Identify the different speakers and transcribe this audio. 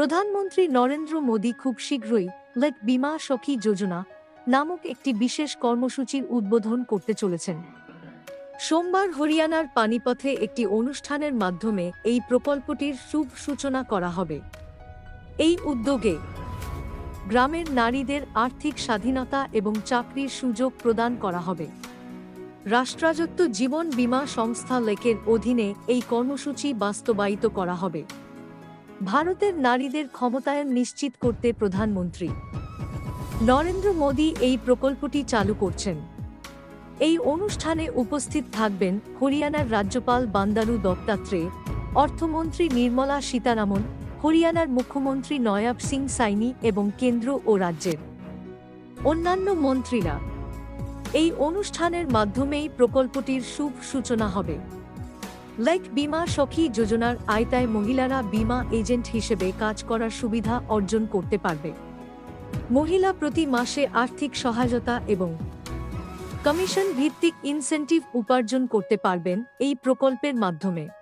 Speaker 1: প্রধানমন্ত্রী নরেন্দ্র মোদী খুব শীঘ্রই লেট বিমা সখী যোজনা নামক একটি বিশেষ কর্মসূচির উদ্বোধন করতে চলেছেন। সোমবার হরিয়ানার পানিপথে একটি অনুষ্ঠানের মাধ্যমে এই প্রকল্পটির শুভ সূচনা করা হবে। এই উদ্যোগে গ্রামের নারীদের আর্থিক স্বাধীনতা এবং চাকরির সুযোগ প্রদান করা হবে। রাষ্ট্রায়ত্ত জীবন বীমা সংস্থা লেকের অধীনে এই কর্মসূচি বাস্তবায়িত করা হবে। ভারতের নারীদের ক্ষমতায়ন নিশ্চিত করতে প্রধানমন্ত্রী নরেন্দ্র মোদী এই প্রকল্পটি চালু করছেন। এই অনুষ্ঠানে উপস্থিত থাকবেন হরিয়ানার রাজ্যপাল বান্দারু দত্তাত্রেয়, অর্থমন্ত্রী নির্মলা সীতারামন, হরিয়ানার মুখ্যমন্ত্রী নয়াব সিং সাইনি এবং কেন্দ্র ও রাজ্যের অন্যান্য মন্ত্রীরা। এই অনুষ্ঠানের মাধ্যমেই প্রকল্পটির শুভ সূচনা হবে। লাইক বিমা সখী যোজনার আয়তায় মহিলারা বিমা এজেন্ট হিসেবে কাজ করার সুবিধা অর্জন করতে পারবে। মহিলা প্রতি মাসে আর্থিক সহায়তা এবং কমিশন ভিত্তিক ইনসেন্টিভ উপার্জন করতে পারবেন এই প্রকল্পের মাধ্যমে।